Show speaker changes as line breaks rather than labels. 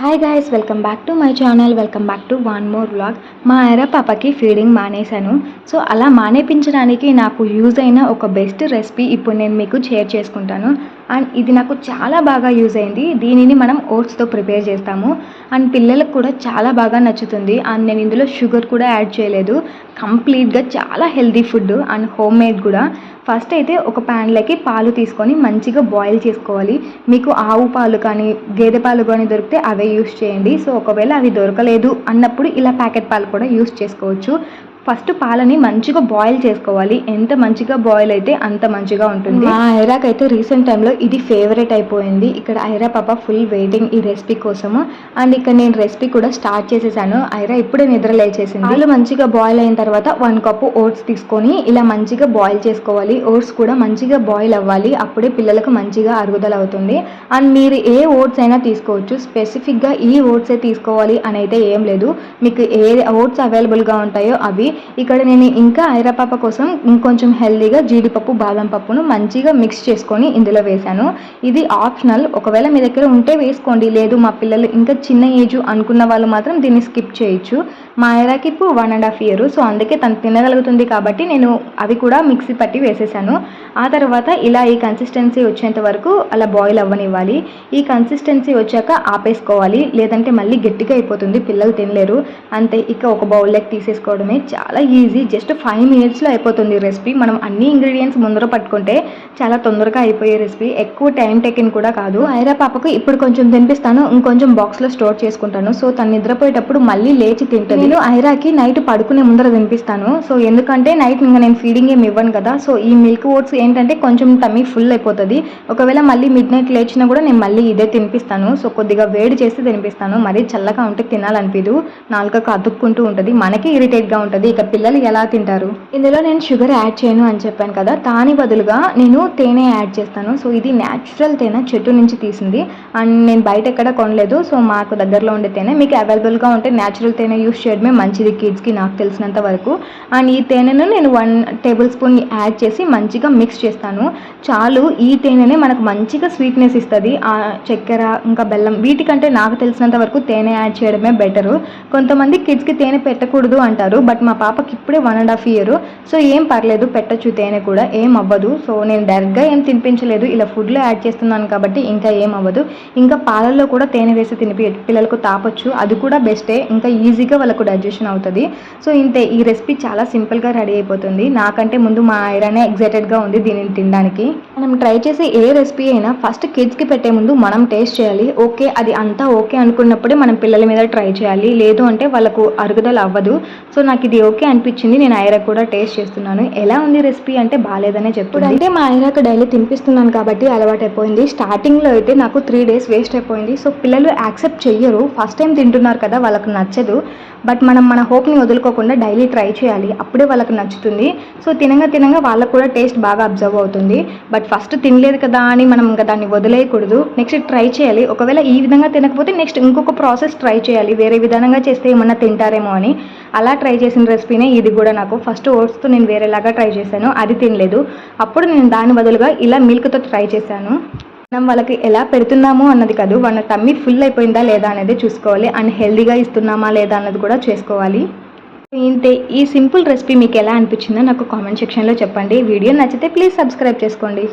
Hi guys welcome back to my channel welcome back to one more vlog మా ఎర పాపకి feeding మానేశాను. So అలా మానేపించడానికి నాకు యూజ్ అయిన ఒక బెస్ట్ రెసిపీ ఇప్పుడు నేను మీకు షేర్ చేసుకుంటాను. అండ్ ఇది నాకు చాలా బాగా యూజ్ అయింది. దీనిని మనం ఓట్స్తో ప్రిపేర్ చేస్తాము. అండ్ పిల్లలకు కూడా చాలా బాగా నచ్చుతుంది. అండ్ నేను ఇందులో షుగర్ కూడా యాడ్ చేయలేదు. కంప్లీట్గా చాలా healthy food and home made కూడా. ఫస్ట్ అయితే ఒక ప్యాన్లోకి పాలు తీసుకొని మంచిగా బాయిల్ చేసుకోవాలి. మీకు ఆవు పాలు కానీ గేదె పాలు కానీ దొరికితే అవే యూస్ చేయండి. సో ఒకవేళ అవి దొరకలేదు అన్నప్పుడు ఇలా ప్యాకెట్ పాలు కూడా యూస్ చేసుకోవచ్చు. ఫస్ట్ పాలని మంచిగా బాయిల్ చేసుకోవాలి. ఎంత మంచిగా బాయిల్ అయితే అంత మంచిగా ఉంటుంది. మా ఐరాక్ అయితే రీసెంట్ టైంలో ఇది ఫేవరెట్ అయిపోయింది. ఇక్కడ ఐరా పాప ఫుల్ వెయిటింగ్ ఈ రెసిపీ కోసము. అండ్ ఇక్కడ నేను రెసిపీ కూడా స్టార్ట్ చేసేసాను. ఐరా ఇప్పుడే నిద్ర లేచేసింది. పాలు మంచిగా బాయిల్ అయిన తర్వాత వన్ కప్పు ఓట్స్ తీసుకొని ఇలా మంచిగా బాయిల్ చేసుకోవాలి. ఓట్స్ కూడా మంచిగా బాయిల్ అవ్వాలి. అప్పుడే పిల్లలకు మంచిగా అరుగుదల అవుతుంది. అండ్ మీరు ఏ ఓట్స్ అయినా తీసుకోవచ్చు. స్పెసిఫిక్గా ఈ ఓట్సే తీసుకోవాలి అని అయితే ఏం లేదు. మీకు ఏ ఓట్స్ అవైలబుల్గా ఉంటాయో అవి ఇక్కడ నేను ఇంకా ఐరపాప కోసం ఇంకొంచెం హెల్దీగా జీడిపప్పు బాదం పప్పును మంచిగా మిక్స్ చేసుకొని ఇందులో వేశాను. ఇది ఆప్షనల్. ఒకవేళ మీ దగ్గర ఉంటే వేసుకోండి. లేదు మా పిల్లలు ఇంకా చిన్న ఏజ్ అనుకున్న వాళ్ళు మాత్రం దీన్ని స్కిప్ చేయొచ్చు. మా ఐరాకి ఇప్పుడు one and half year so అందుకే తను తినగలుగుతుంది కాబట్టి నేను అవి కూడా మిక్సీ పట్టి వేసేసాను ఆ తర్వాత ఇలా ఈ కన్సిస్టెన్సీ వచ్చేంత వరకు అలా బాయిల్ అవ్వనివ్వాలి. ఈ కన్సిస్టెన్సీ వచ్చాక ఆపేసుకోవాలి. లేదంటే మళ్ళీ గట్టిగా అయిపోతుంది. పిల్లలు తినలేరు. అంతే ఇక ఒక బౌల్లోకి తీసేసుకోవడమే. చాలా ఈజీ జస్ట్ ఫైవ్ మినిట్స్లో అయిపోతుంది రెసిపీ మనం అన్ని ఇంగ్రీడియంట్స్ ముందర పట్టుకుంటే చాలా తొందరగా అయిపోయే రెసిపీ ఎక్కువ టైం టేకిన్ కూడా కాదు. ఐరా పాపకు ఇప్పుడు కొంచెం తినిపిస్తాను. ఇంకొంచెం బాక్స్లో స్టోర్ చేసుకుంటాను. సో తను నిద్రపోయేటప్పుడు మళ్ళీ లేచి తింటుంది. నేను ఐరాకి నైట్ పడుకునే ముందర తినిపిస్తాను. సో ఎందుకంటే నైట్ ఇంకా నేను ఫీడింగ్ ఏమి ఇవ్వను కదా. సో ఈ మిల్క్ ఓట్స్ ఏంటంటే కొంచెం తమ్మి ఫుల్ అయిపోతుంది. ఒకవేళ మళ్ళీ మిడ్ నైట్ లేచినా కూడా నేను మళ్ళీ ఇదే తినిపిస్తాను. సో కొద్దిగా వేడి చేసి తినిపిస్తాను. మరీ చల్లగా ఉంటే తినాలనిపించదు నాలుకకు అతుక్కుంటూ ఉంటుంది. మనకి ఇరిటేట్గా ఉంటుంది. ఇక పిల్లలు ఎలా తింటారు? ఇందులో నేను షుగర్ యాడ్ చేయను అని చెప్పాను కదా దాని బదులుగా నేను తేనె యాడ్ చేస్తాను. సో ఇది న్యాచురల్ తేనె చెట్టు నుంచి తీసింది. అండ్ నేను బయట ఎక్కడ కొనలేదు. సో మాకు దగ్గరలో ఉండే తేనె మీకు అవైలబుల్గా ఉంటే న్యాచురల్ తేనె యూస్ చేయడమే మంచిది కిడ్స్కి నాకు తెలిసినంత వరకు. అండ్ ఈ తేనెను నేను వన్ టేబుల్ స్పూన్ యాడ్ చేసి మంచిగా మిక్స్ చేస్తాను. చాలు ఈ తేనెనే మనకు మంచిగా స్వీట్నెస్ ఇస్తుంది. ఆ చక్కెర ఇంకా బెల్లం వీటికంటే నాకు తెలిసినంత వరకు తేనె యాడ్ చేయడమే బెటరు కొంతమంది కిడ్స్కి తేనె పెట్టకూడదు అంటారు. బట్ మా పాపకి ఇప్పుడే one and half year so ఏం పర్లేదు పెట్టచ్చు తేనె కూడా. ఏం అవ్వదు. సో నేను డైరెక్ట్గా ఏం తినిపించలేదు. ఇలా ఫుడ్లో యాడ్ చేస్తున్నాను కాబట్టి ఇంకా ఏం అవ్వదు. ఇంకా పాలల్లో కూడా తేనె వేసి తినిపి పిల్లలకు తాపొచ్చు. అది కూడా బెస్టే ఇంకా ఈజీగా వాళ్ళకు డైజెషన్ అవుతుంది. సో ఇంతే. ఈ రెసిపీ చాలా సింపుల్గా రెడీ అయిపోతుంది. నాకంటే ముందు మా ఐరానే ఎగ్జైటెడ్గా ఉంది దీనిని తినడానికి. మనం ట్రై చేసే ఏ రెసిపీ అయినా ఫస్ట్ కిడ్స్కి పెట్టే ముందు మనం టేస్ట్ చేయాలి. ఓకే అది అంతా ఓకే అనుకున్నప్పుడే మనం పిల్లల మీద ట్రై చేయాలి. లేదు అంటే వాళ్ళకు అరుగుదల అవ్వదు. సో నాకు ఇది ఓకే అనిపించింది. నేను ఐరా కూడా టేస్ట్ చేస్తున్నాను. ఎలా ఉంది రెసిపీ అంటే బాగాలేదనే చెప్పుడు అంటే మా ఐరాకు డైలీ తినిపిస్తున్నాను కాబట్టి అలవాటు అయిపోయింది స్టార్టింగ్లో అయితే నాకు త్రీ డేస్ వేస్ట్ అయిపోయింది. సో పిల్లలు యాక్సెప్ట్ చెయ్యరు. ఫస్ట్ టైం తింటున్నారు కదా వాళ్ళకి నచ్చదు. బట్ మనం మన హోప్ని వదులుకోకుండా డైలీ ట్రై చేయాలి. అప్పుడే వాళ్ళకి నచ్చుతుంది. సో తినగా తినగా వాళ్ళకు కూడా టేస్ట్ బాగా అబ్జర్వ్ అవుతుంది. బట్ ఫస్ట్ తినలేదు కదా అని మనం ఇంకా దాన్ని వదిలేయకూడదు. నెక్స్ట్ ట్రై చేయాలి. ఒకవేళ ఈ విధంగా తినకపోతే నెక్స్ట్ ఇంకొక ప్రాసెస్ ట్రై చేయాలి. వేరే విధానంగా చేస్తే ఏమన్నా తింటారేమో అని. అలా ట్రై చేసిన రెసిపీనే ఇది కూడా నాకు. ఫస్ట్ ఓట్స్తో నేను వేరేలాగా ట్రై చేశాను. అది తినలేదు. అప్పుడు నేను దాని బదులుగా ఇలా మిల్క్తో ట్రై చేశాను. మనం వాళ్ళకి ఎలా పెడుతున్నాము అన్నది కాదు వాళ్ళ టమ్మీ ఫుల్ అయిపోయిందా లేదా అనేది చూసుకోవాలి. అండ్ హెల్దీగా ఇస్తున్నామా లేదా అన్నది కూడా చేసుకోవాలి. ఇంతే ఈ సింపుల్ రెసిపీ మీకు ఎలా అనిపించిందో నాకు కామెంట్ సెక్షన్లో చెప్పండి. వీడియో నచ్చితే ప్లీజ్ సబ్స్క్రైబ్ చేసుకోండి.